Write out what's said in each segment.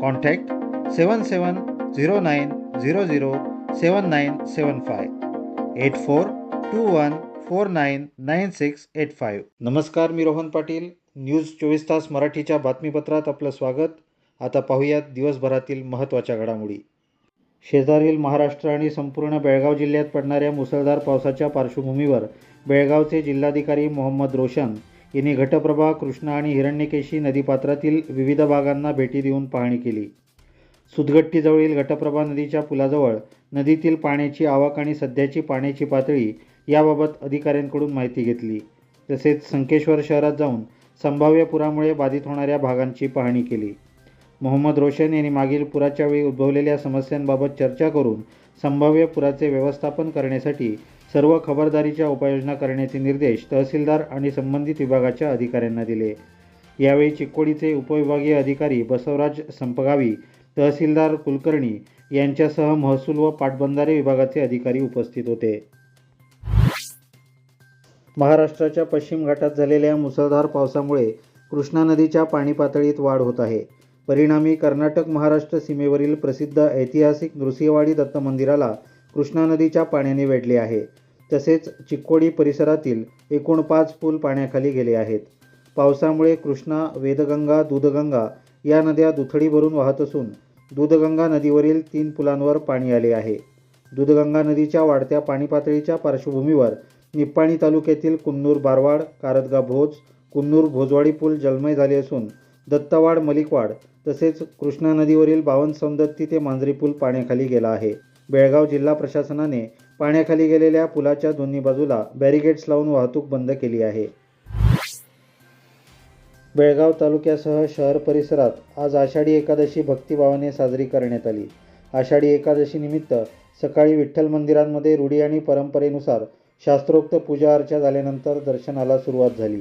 contact seven seven zero nine zero zero seven nine seven five eight four two one four nine nine six eight five नमस्कार मी Rohan Patil. News चोवीस तास मराठीच्या बातमीपत्रात आपलं स्वागत. आता पाहूयात दिवसभरातील महत्त्वाच्या घडामोडी. शेजारील महाराष्ट्र आणि संपूर्ण बेळगाव जिल्ह्यात पडणाऱ्या मुसळधार पावसाच्या पार्श्वभूमीवर बेळगावचे जिल्हाधिकारी मोहम्मद रोशन यांनी घटप्रभा कृष्णा आणि हिरण्यकेशी नदीपात्रातील विविध भागांना भेटी देऊन पाहणी केली. सुदगट्टीजवळील घटप्रभा नदीच्या पुलाजवळ नदीतील पाण्याची आवक आणि सध्याची पाण्याची पातळी याबाबत अधिकाऱ्यांकडून माहिती घेतली. तसेच संकेश्वर शहरात जाऊन संभाव्य पुरामुळे बाधित होणाऱ्या भागांची पाहणी केली. मोहम्मद रोशन यांनी मागील पुराच्या वेळी उद्भवलेल्या समस्यांबाबत चर्चा करून संभाव्य पुराचे व्यवस्थापन करण्यासाठी सर्व खबरदारीच्या उपाययोजना करण्याचे निर्देश तहसीलदार आणि संबंधित विभागाच्या अधिकाऱ्यांना दिले. यावेळी चिक्कोडीचे उपविभागीय अधिकारी बसवराज संपगावी तहसीलदार कुलकर्णी यांच्यासह महसूल व पाटबंधारे विभागाचे अधिकारी उपस्थित होते. महाराष्ट्राच्या पश्चिम घाटात झालेल्या मुसळधार पावसामुळे कृष्णा नदीच्या पाणी पातळीत वाढ होत आहे. परिणामी कर्नाटक महाराष्ट्र सीमेवरील प्रसिद्ध ऐतिहासिक नृसिंहवाडी दत्त मंदिराला कृष्णा नदीच्या पाण्याने वेढले आहे. तसेच चिक्कोडी परिसरातील एकूण पाच पूल पाण्याखाली गेले आहेत. पावसामुळे कृष्णा वेदगंगा दूधगंगा या नद्या दुथडी भरून वाहत असून दूधगंगा नदीवरील तीन पुलांवर पाणी आले आहे. दूधगंगा नदीच्या वाढत्या पाणी पातळीच्या पार्श्वभूमीवर निप्पाणी तालुक्यातील कुन्नूर बारवाड कारदगा भोज कुन्नूर भोजवाडी पूल जलमय झाले असून दत्तवाड मलिकवाड तसेच कृष्णा नदीवरील बावन सौंदत्ती ते मांजरी पूल पाण्याखाली गेला आहे. बेळगाव जिल्हा प्रशासनाने पाण्याखाली गेलेल्या पुलाच्या दोन्ही बाजूला बॅरिगेड्स लावून वाहतूक बंद केली आहे. बेळगाव तालुक्यासह शहर परिसरात आज आषाढी एकादशी भक्तिभावाने साजरी करण्यात आली. आषाढी एकादशी निमित्त सकाळी विठ्ठल मंदिरांमध्ये रूढी आणि परंपरेनुसार शास्त्रोक्त पूजा अर्चा झाल्यानंतर दर्शनाला सुरुवात झाली.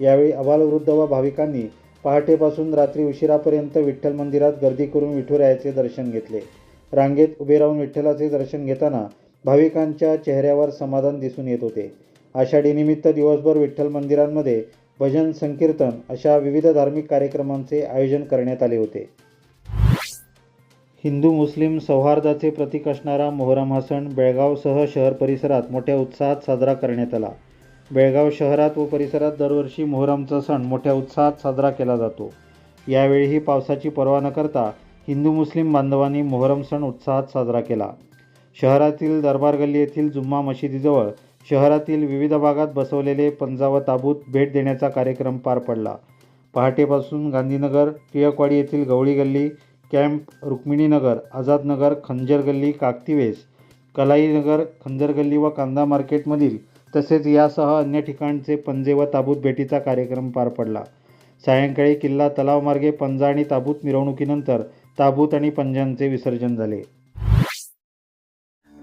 यावेळी अबालवृद्ध व भाविकांनी पहाटेपासून रात्री उशिरापर्यंत विठ्ठल मंदिरात गर्दी करून विठुरायाचे दर्शन घेतले. रांगेत उभे राहून विठ्ठलाचे दर्शन घेताना भाविकांच्या चेहऱ्यावर समाधान दिसून येत होते. आषाढीनिमित्त दिवसभर विठ्ठल मंदिरांमध्ये भजन संकीर्तन अशा विविध धार्मिक कार्यक्रमांचे आयोजन करण्यात आले होते. हिंदू मुस्लिम सौहार्दाचे प्रतीक असणारा मोहरम हा सण बेळगावसह शहर परिसरात मोठ्या उत्साहात साजरा करण्यात आला. बेळगाव शहरात व परिसरात दरवर्षी मोहरमचा सण मोठ्या उत्साहात साजरा केला जातो. यावेळीही पावसाची पर्वा न करता हिंदू मुस्लिम बांधवांनी मोहरम सण उत्साहात साजरा केला. शहरातील दरबार गल्ली येथील जुम्मा मशिदीजवळ शहरातील विविध भागात बसवलेले पंजा व ताबूत भेट देण्याचा कार्यक्रम पार पडला. पहाटेपासून गांधीनगर टिळकवाडी येथील गवळी गल्ली कॅम्प रुक्मिणीनगर आझादनगर खंजर गल्ली काकतीवेस कलाईनगर खंजर गल्ली व कांदा मार्केटमधील तसेच यासह अन्य ठिकाणचे पंजे व ताबूत भेटीचा कार्यक्रम पार पडला. सायंकाळी किल्ला तलावमार्गे पंजा आणि ताबूत मिरवणुकीनंतर ताबूत आणि पंजांचे विसर्जन झाले.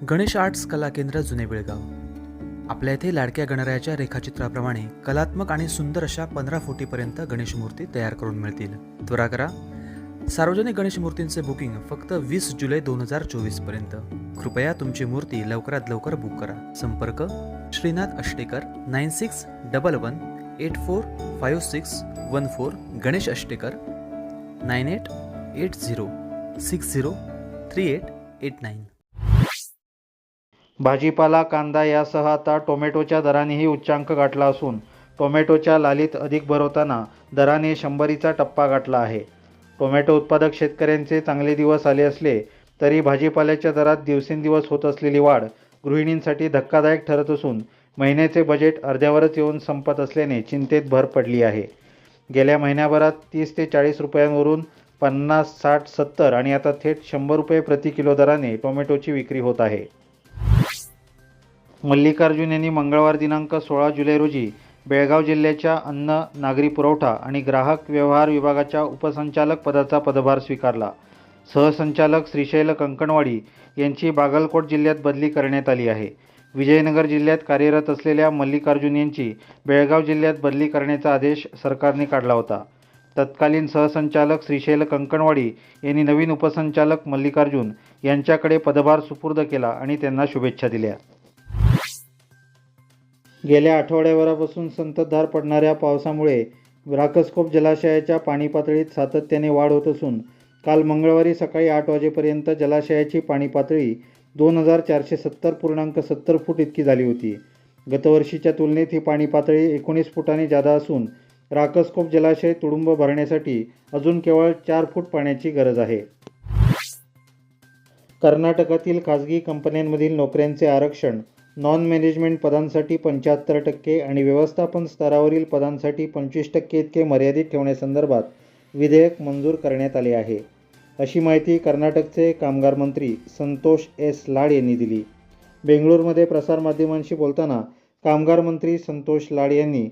गणेश आर्ट्स कला केंद्र जुने बेळगाव. आपल्या येथे लाडक्या गणरायाच्या रेखाचित्राप्रमाणे कलात्मक आणि सुंदर अशा पंधरा फुटीपर्यंत गणेश मूर्ती तयार करून मिळतील. त्वरा करा. सार्वजनिक गणेश मूर्तींचे बुकिंग फक्त वीस जुलै दोन हजार चोवीसपर्यंत कृपया तुमची मूर्ती लवकरात लवकर बुक करा. संपर्क Shrinath Ashtekar nine six double one eight four five six one four Ganesh Ashtekar nine eight eight zero six zero three eight eight nine. भाजीपाला कांदा यासह आता टोमॅटोच्या दरानेही उच्चांक गाठला असून टोमॅटोच्या लालीत अधिक भरवताना दराने शंभरीचा टप्पा गाठला आहे. टोमॅटो उत्पादक शेतकऱ्यांचे चांगले दिवस आले असले तरी भाजीपाल्याच्या दरात दिवसेंदिवस होत असलेली वाढ गृहिणींसाठी धक्कादायक ठरत असून महिन्याचे बजेट अर्ध्यावरच येऊन संपत असल्याने चिंतेत भर पडली आहे. गेल्या महिन्याभरात तीस ते चाळीस रुपयांवरून पन्नास साठ सत्तर आणि आता थेट शंभर रुपये प्रति किलो दराने टोमॅटोची विक्री होत आहे. मल्लिकार्जुन यांनी मंगळवार दिनांक सोळा जुलै रोजी बेळगाव जिल्ह्याच्या अन्न नागरी पुरवठा आणि ग्राहक व्यवहार विभागाच्या उपसंचालक पदाचा पदभार स्वीकारला. सहसंचालक श्रीशैल कंकणवाडी यांची बागलकोट जिल्ह्यात बदली करण्यात आली आहे. विजयनगर जिल्ह्यात कार्यरत असलेल्या मल्लिकार्जुन यांची बेळगाव जिल्ह्यात बदली करण्याचा आदेश सरकारने काढला होता. तत्कालीन सहसंचालक श्रीशैल कंकणवाडी यांनी नवीन उपसंचालक मल्लिकार्जुन यांच्याकडे पदभार सुपूर्द केला आणि त्यांना शुभेच्छा दिल्या. गेल्या आठवड्याभरापासून संततधार पडणाऱ्या पावसामुळे राकसकोप जलाशयाच्या पाणी पातळीत सातत्याने वाढ होत असून काल मंगळवारी सकाळी आठ वाजेपर्यंत जलाशयाची पाणी पातळी दोन हजार चारशे सत्तर पूर्णांक सत्तर फूट इतकी झाली होती. गतवर्षीच्या तुलनेत ही पाणी पातळी एकोणीस फुटांनी जादा असून राकसकोप जलाशय तुडुंब भरण्यासाठी अजून केवळ चार फूट पाण्याची गरज आहे. कर्नाटकातील खाजगी कंपन्यांमधील नोकऱ्यांचे आरक्षण नॉन मॅनेजमेंट पदांसाठी पंच्याहत्तर टक्के आणि व्यवस्थापन स्तरावरील पदांसाठी पंचवीस टक्के इतके मर्यादित ठेवण्यासंदर्भात विधेयक मंजूर करण्यात आले आहे. अशी माहिती कर्नाटकचे कामगार मंत्री संतोष एस लाड यांनी दिली. बेंगळूरमध्ये प्रसारमाध्यमांशी बोलताना कामगार मंत्री संतोष लाड यांनी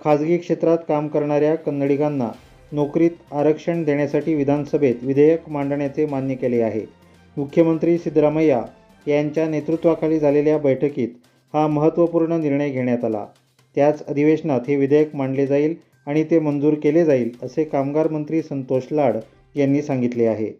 खाजगी क्षेत्रात काम करणाऱ्या कन्नडिगांना नोकरीत आरक्षण देण्यासाठी विधानसभेत विधेयक मांडण्याचे मान्य केले आहे. मुख्यमंत्री सिद्धरामय्या यांच्या नेतृत्वाखाली झालेल्या बैठकीत हा महत्त्वपूर्ण निर्णय घेण्यात आला. त्याच अधिवेशनात हे विधेयक मांडले जाईल आणि ते मंजूर केले जाईल असे कामगार मंत्री संतोष लाड यांनी सांगितले आहे.